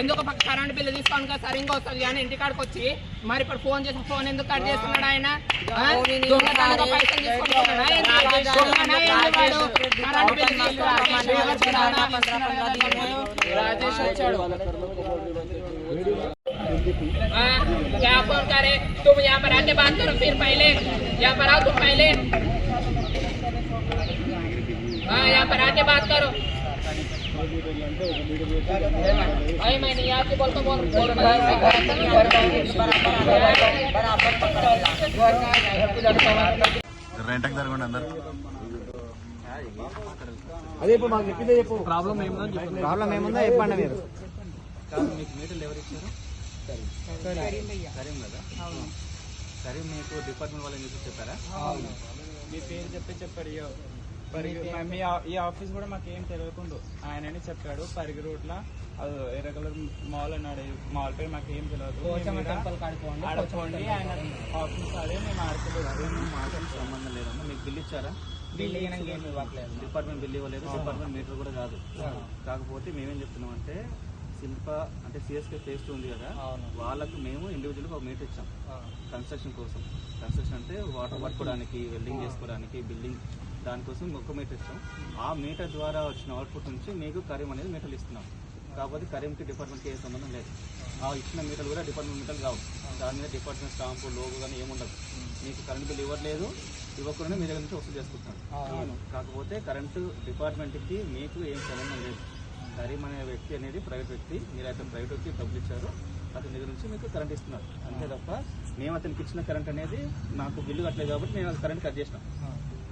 ఎందుకు పక్క current bill తీసుకోను కదా సార్ ఇంకో వస్తుంది కానీ ఇంటికాడికి వచ్చి మరి ఇప్పుడు ఫోన్ చేసి ఫోన్ ఎందుకు కట్ చేస్తున్నాడు ఆయన? ఆ? పైసలు ఏంటి? దొంగనా ఏంటి వాడు? Current bill తీసుకుంటున్నాడా? రాజేష్ వచ్చాడు हाँ, क्या फोन करे तुम यहाँ पर आके बात करो फिर पहले यहाँ पर आओ तुम पहले हाँ यहाँ पर आके बात करो अरे मैं नहीं आपको बोल तो बोल बोल రెంటకి జరగండి అందరు అదే ఇప్పుడు మాకు చెప్పిందే చెప్పు ప్రాబ్లం ఏముందో ప్రాబ్లం ఏముందో చెప్పండి మీరు మీకు మీటర్లు ఎవరు ఇచ్చారు కరీం. కదా? కరీం మీకు డిపార్ట్మెంట్ వాళ్ళని చూసి చెప్పారా? మీ పేరు చెప్పి. పరిగి మీ ఈ ఆఫీస్ కూడా మాకు ఏం తెలియకుండా ఆయనని చెప్పాడు పరిగి రోడ్ల అది ఎర్ర కలర్ మాల్ అన్నాడు మాల్ పేరు మాకు ఏం తెలియదు. ఆడుకోండి ఆయన ఆఫీస్ అదే మేము ఆడుకోలేదు. మాకు సంబంధం లేదమ్మా మీకు బిల్ ఇచ్చారా? డిపార్ట్మెంట్ బిల్ ఇవ్వలేదు డిపార్ట్మెంట్ మీటర్ కూడా కాదు. కాకపోతే మేమేం చెప్తున్నాం అంటే శిల్ప అంటే సిఎస్కే ఫేస్ ఉంది కదా వాళ్ళకు మేము ఇండివిజువల్గా ఒక మీటర్ ఇచ్చాం. కన్స్ట్రక్షన్ కోసం. కన్స్ట్రక్షన్ అంటే వాటర్ పట్టుకోవడానికి వెల్డింగ్ చేసుకోవడానికి బిల్డింగ్ దానికోసం ఒక మీటర్ ఇచ్చాం. ఆ మీటర్ ద్వారా వచ్చిన అవుట్పుట్ నుంచి మీకు కరీం అనేది మీటర్లు ఇస్తున్నాం. కాకపోతే కరీంకి డిపార్ట్మెంట్కి ఏ సంబంధం లేదు. ఆ. ఇచ్చిన మీటర్లు కూడా డిపార్ట్మెంట్ మీటర్లు కావు. దాని మీద డిపార్ట్మెంట్ స్టాంపు లోగో కానీ ఏముండదు మీకు కరెంట్ బిల్ ఇవ్వట్లేదు ఇవ్వకుండా మీ దగ్గర నుంచి వసూలు చేసుకుంటున్నాను కాకపోతే కరెంటు డిపార్ట్మెంట్కి మీకు ఏం సంబంధం లేదు. కరీం అనే వ్యక్తి అనేది ప్రైవేట్ వ్యక్తి. మీరు అయితే ప్రైవేట్ వ్యక్తి డబ్బులు ఇచ్చారు. అతని దగ్గర నుంచి మీకు కరెంట్ ఇస్తున్నారు. అంతే తప్ప మేము అతనికి ఇచ్చిన కరెంట్ అనేది నాకు బిల్లు కట్టలేదు కాబట్టి మేము కరెంట్ కట్ చేసినాం.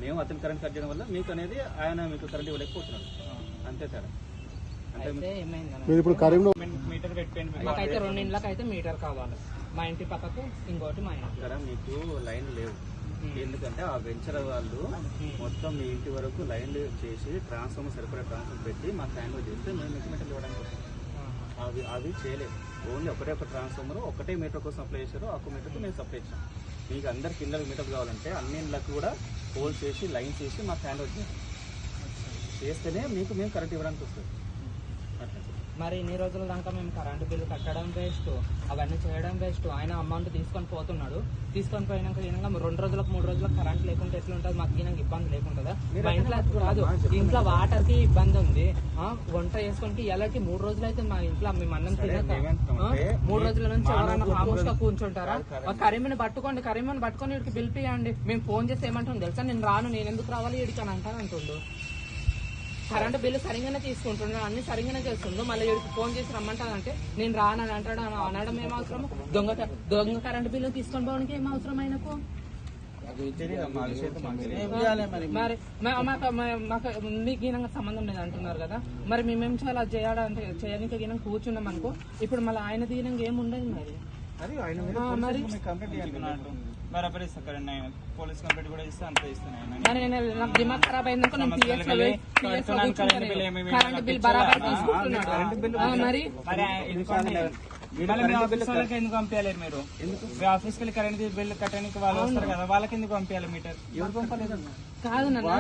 మేము అతని కరెంట్ కట్ చేయడం వల్ల మీకు అనేది ఆయన మీకు కరెంట్ ఇవ్వలేకపోతున్నారు. అంతే తేడా. మీటర్ మాకైతే రెండు ఇండ్లకు అయితే మీటర్ కావాలి. మా ఇంటి పక్కకు ఇంకోటి మా ఇంటి. మీకు లైన్ లేవు. ఎందుకంటే ఆ వెంచర్ వాళ్ళు మొత్తం మీ ఇంటి వరకు లైన్లు చేసి ట్రాన్స్ఫార్మర్ సరిపడా ట్రాన్స్ఫార్మర్ పెట్టి మాకు హ్యాండ్ చేస్తే మేము మీకు మీటర్లు ఇవ్వడానికి వస్తాం అవి అవి చేయలేదు. ఓన్లీ ఒకటే ఒక ట్రాన్స్ఫార్మర్ ఒకటే మీటర్ కోసం అప్లై చేశారు ఒక మీటర్కి మేము సప్లై ఇచ్చాం. మీకు అందరి కింద మీటర్ కావాలంటే అన్ని ఇళ్ళకు కూడా హోల్ చేసి లైన్ చేసి మాకు హ్యాండ్ ఓవర్ చేస్తేనే మీకు మేము కరెంట్ ఇవ్వడానికి వస్తుంది. అట్లా. మరి ఇన్ని రోజుల దాకా మేము కరెంటు బిల్లు కట్టడం వేస్ట్ అవన్నీ చేయడం వేస్ట్. ఆయన అమౌంట్ తీసుకొని పోతున్నాడు. తీసుకొని పోయినాక ఈయనగా రెండు రోజులకు మూడు రోజులకు కరెంట్ లేకుంటే ఎట్లుంటుంది? మాకు ఈయనకి ఇబ్బంది లేకుంటుందా? మా ఇంట్లో కాదు ఇంట్లో వాటర్కి ఇబ్బంది ఉంది. వంట చేసుకోనికి ఎలాంటి మూడు రోజులు అయితే మా ఇంట్లో. మేము అన్నం తినక. మూడు రోజుల నుంచి ఎవరైనా ఖామోష్గా కూర్చుంటారా? కరీమని పట్టుకోండి కరీమని పట్టుకొని వీడికి బిల్ పియండి మేము ఫోన్ చేసి ఏమంటాం తెలుసా? నేను రాను నేను ఎందుకు రావాలి? వీడికి అని అంటాను అంటుండు. కరెంట్ బిల్లు సరిగానే తీసుకుంటున్నాడు. అన్ని సరిగానే చేస్తుండు. మళ్ళీ వీడికి ఫోన్ చేసి రమ్మంటానంటే నేను రానని అంటాడు. అని అనడం ఏం అవసరం దొంగ దొంగ కరెంట్ బిల్లు తీసుకొని పోవడానికి ఏం అవసరం ఆయనకు మరి. మాకు మాకు ఈయనగా సంబంధం లేదు అంటున్నారు కదా. మరి మేమేం చేయాలి? అది చేయాలంటే చేయడానికి ఈయన కూర్చున్నాం అనుకో. ఇప్పుడు మళ్ళీ ఆయన దీనంగా ఏమి ఉండదు మరి మరి? బరాబర్ ఇస్తా కరెంట్ ఆయన పోలీస్ కంప్లీట్ కూడా ఇస్తే అంత ఆఫీస్ ఎందుకు మీరు? మీ ఆఫీస్కి వెళ్ళి కరెంట్ బిల్ కట్టడానికి వాళ్ళు వస్తారు కదా వాళ్ళకి ఎందుకు పంపించాలి మీటర్? ఎవరు పంపలేదు కాదు నాన్న.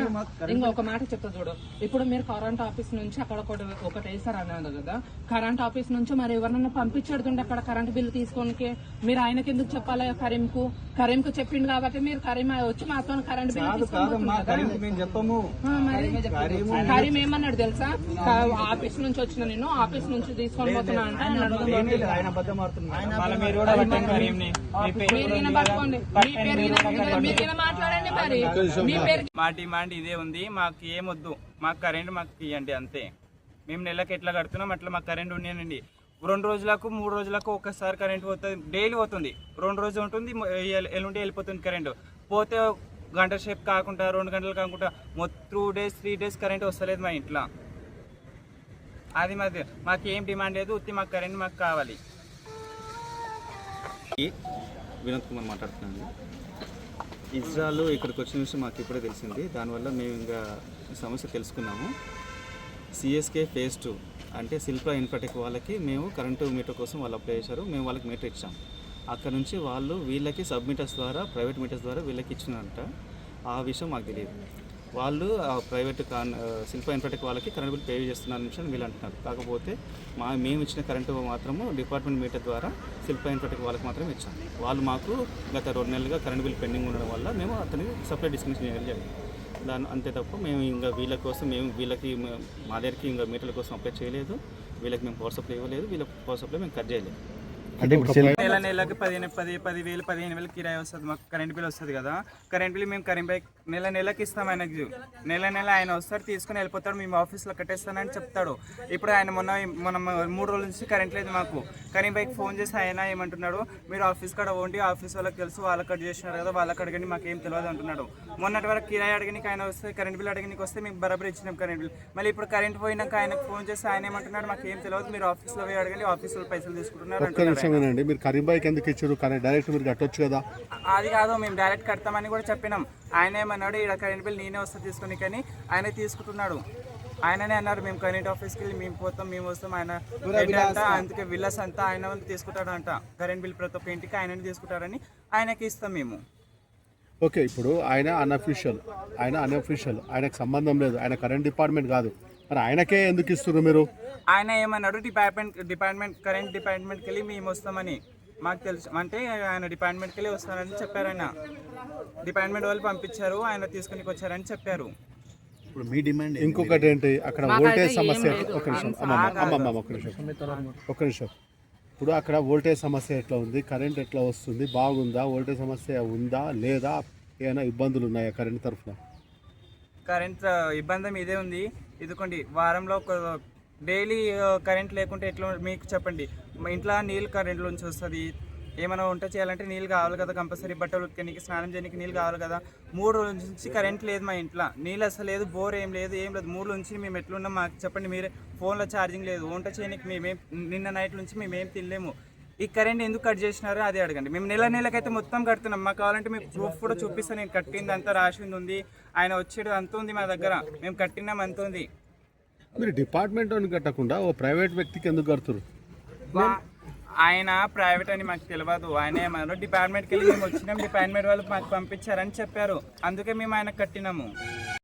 ఇంకొక మాట చెప్తా చూడు. ఇప్పుడు మీరు కరెంట్ ఆఫీస్ నుంచి అక్కడ ఒకటి ఒకటి వేసారు అన్నారు కదా. కరెంట్ ఆఫీస్ నుంచి మరి ఎవరన్నా పంపించేడుతుండే అక్కడ కరెంట్ బిల్ తీసుకోనికి మీరు ఆయనకి ఎందుకు చెప్పాలి కరీంకు? కరీంకు చెప్పిండు కాబట్టి మీరు కరీం వచ్చి మాతో కరెంట్ బిల్ తీసుకొని మేము చెప్పము. కరీం ఏమన్నాడు తెలుసా? క- ఆఫీస్ నుంచి వచ్చిన నేను ఆఫీస్ నుంచి తీసుకొని పోతున్నా అంటే మీరు మాట్లాడండి మరి? మీ పేరు మా డిమాండ్ ఇదే ఉంది. మాకు ఏమొద్దు. మాకు కరెంట్ మాకు ఇవ్వండి అంతే. మేము నెలకు ఎట్లా కడుతున్నాం అట్లా మాకు కరెంట్ ఉండేనండి. రెండు రోజులకు మూడు రోజులకు ఒకసారి కరెంట్ పోతుంది. డైలీ పోతుంది. రెండు రోజులు ఉంటుంది ఎల్లుండి వెళ్ళిపోతుంది కరెంటు. పోతే గంట సేపు కాకుండా రెండు గంటలు కాకుండా మొత్తం two days three days current వస్తలేదు మా ఇంట్లో. అది మాది మాకు ఏం డిమాండ్ లేదు. ఉత్తి మాకు కరెంట్ మాకు కావాలి. వినోద్ కుమార్ మాట్లాడుతున్నాను ఇజ్రాయల్ ఇక్కడికి వచ్చిన విషయం మాకు ఇప్పుడే తెలిసింది. దానివల్ల మేము ఇంకా సమస్య తెలుసుకున్నాము. సిఎస్కే ఫేజ్ టూ అంటే శిల్ప ఇన్ఫ్రాటెక్ వాళ్ళకి మేము కరెంటు మీటర్ కోసం వాళ్ళు అప్లై చేశారు. మేము వాళ్ళకి మీటర్ ఇచ్చాం. అక్కడ నుంచి వాళ్ళు వీళ్ళకి సబ్మిటర్స్ ద్వారా ప్రైవేట్ మీటర్స్ ద్వారా వీళ్ళకి ఇచ్చినారంట. ఆ విషయం మాకు తెలియదు. వాళ్ళు ఆ ప్రైవేట్ శిల్ప ఇన్ఫ్రాటెక్ వాళ్ళకి కరెంట్ బిల్ పే చేస్తున్నారు విషయం వీళ్ళు అంటున్నారు. కాకపోతే మా మేము ఇచ్చిన కరెంటు మాత్రము డిపార్ట్మెంట్ మీటర్ ద్వారా శిల్ప ఇన్ఫ్రాటెక్ వాళ్ళకి మాత్రమే ఇచ్చాం. వాళ్ళు మాకు గత రెండు నెలలుగా కరెంట్ బిల్ పెండింగ్ ఉండడం వల్ల మేము అతనికి సపరేట్ డిస్కషన్ చేయడం జరిగింది. దాని అంతే తప్ప మేము ఇంకా వీళ్ళ కోసం మేము వీళ్ళకి మా దగ్గరికి ఇంకా మీటర్ల కోసం అప్లై చేయలేదు. వీళ్ళకి మేము పవర్ సప్లై ఇవ్వలేదు. వీళ్ళ పవర్ సప్లై మేము కట్ చేయలేదు. అంటే నెల నెలకి పదిహేను పది పది వేలు పదిహేను వేలు కిరాయి వస్తుంది. మాకు కరెంట్ బిల్ వస్తుంది కదా. కరెంట్ బిల్ మేము కరెంట్ బైక్ నెల నెలకి ఇస్తాం ఆయనకి. నెల నెల ఆయన వస్తాడు తీసుకుని వెళ్ళిపోతాడు. మేము ఆఫీస్లో కట్టేస్తానని చెప్తాడు. ఇప్పుడు ఆయన మొన్న మొన్న మూడు రోజుల నుంచి కరెంట్ లేదు మాకు. కరెంట్ బైక్ ఫోన్ చేసి ఆయన ఏమంటున్నాడు మీరు ఆఫీస్ కాడ ఓండి ఆఫీస్ వాళ్ళకి తెలుసు వాళ్ళకి కట్ చేసినారు కదా వాళ్ళకి అడగండి మాకు ఏం తెలియదు అంటున్నాడు. మొన్నటి వరకు కిరాయి అడగనికి ఆయన వస్తే కరెంట్ బిల్ అడగనికి వస్తే మీకు బరాబర్ ఇచ్చినాం కరెంట్ బిల్. మళ్ళీ ఇప్పుడు కరెంట్ పోయినాక ఆయనకు ఫోన్ చేసి ఆయన ఏమంటున్నాడు మాకు ఏం తెలియదు మీరు ఆఫీస్లో పోయి అడగండి ఆఫీస్లో పైసలు తీసుకుంటున్నారు అంటున్నారు వినండి మీరు కరీంబాయికి ఎందుకు ఇచ్చారు? కానీ డైరెక్ట్ మీరు కట్టొచ్చు కదా. అది కాదు మేము డైరెక్ట్ కడతామని కూడా చెప్పినాం. ఆయన ఏమన్నాడు ఇక్కడ కరెంట్ బిల్ నేనే వస్తా తీసుకుని కానీ ఆయన తీసుకుంటున్నాడు. ఆయననే అన్నారు మేము కరెంట్ ఆఫీస్కి వెళ్ళి మేము పోతాం మేము వస్తాం. ఆయన ఏంటంట అందుకే విల్లస్ అంతా ఆయన తీసుకుంటాడు అంట కరెంట్ బిల్ ప్రతి ఒక్క ఇంటికి ఆయననే తీసుకుంటారని ఆయనకి ఇస్తాం మేము. ఓకే ఇప్పుడు ఆయన అన్అఫీషియల్ ఆయన అన్అఫీషియల్ ఆయనకు సంబంధం లేదు. ఆయన కరెంట్ డిపార్ట్మెంట్ కాదు. మరి ఆయనకే ఎందుకు ఇస్తున్నారు మీరు? ఆయన ఏమన్నాడు డిపార్ట్మెంట్ డిపార్ట్మెంట్ కరెంట్ డిపార్ట్మెంట్కి వెళ్ళి మేము వస్తామని. మాకు తెలుసు. అంటే ఆయన డిపార్ట్మెంట్కి వెళ్ళి వస్తారని చెప్పారు ఆయన. డిపార్ట్మెంట్ వాళ్ళు పంపించారు ఆయన తీసుకుని వచ్చారని చెప్పారు. ఇప్పుడు మీ డిమాండ్? ఇంకొకటి ఏంటి? అక్కడ వోల్టేజ్ సమస్య ఒక నిమిషం. అమ్మమ్మ ఒక నిమిషం. ఒక నిమిషం. ఇప్పుడు అక్కడ వోల్టేజ్ సమస్య ఎట్లా ఉంది? కరెంట్ ఎట్లా వస్తుంది? బాగుందా? వోల్టేజ్ సమస్య ఉందా? లేదా? ఏమైనా ఇబ్బందులు ఉన్నాయా కరెంట్ తరఫున? కరెంట్ ఇబ్బంది ఇదే ఉంది. ఇదిగోండి వారంలో ఒక డైలీ కరెంట్ లేకుంటే ఎట్లా మీకు చెప్పండి. మా ఇంట్లో నీళ్ళు కరెంట్లో నుంచి వస్తుంది. ఏమైనా వంట చేయాలంటే నీళ్ళు కావాలి కదా కంపల్సరీ. బట్టలు ఉతికనికి స్నానం చేయడానికి నీళ్ళు కావాలి కదా. మూడు రోజుల నుంచి కరెంట్ లేదు మా ఇంట్లో. నీళ్ళు అసలు లేదు బోర్ ఏం లేదు ఏం లేదు. మూడు నుంచి మేము ఎట్లున్నాం మాకు చెప్పండి. మీరే ఫోన్లో ఛార్జింగ్ లేదు. వంట చేయడానికి మేమేం నిన్న నైట్ నుంచి మేమేం తినలేము. ఈ కరెంట్ ఎందుకు కట్ చేసినారో అదే అడగండి. మేము నెల నెలకైతే మొత్తం కడుతున్నాం. మాకు కావాలంటే మీకు ప్రూఫ్ కూడా చూపిస్తాను నేను కట్టింది అంతా రాసింది ఉంది. ఆయన వచ్చేది అంత ఉంది మా దగ్గర. మేము కట్టినాం అంత ఉంది. మీరు డిపార్ట్మెంట్ కట్టకుండా ఓ ప్రైవేట్ వ్యక్తికి ఎందుకు కడుతురు ఆయన ప్రైవేట్ అని మాకు తెలియదు ఆయన ఏమన్నారు డిపార్ట్మెంట్కి వెళ్ళి మేము వచ్చినాం డిపార్ట్మెంట్ వాళ్ళు మాకు పంపించారని చెప్పారు. అందుకే మేము ఆయన కట్టినాము.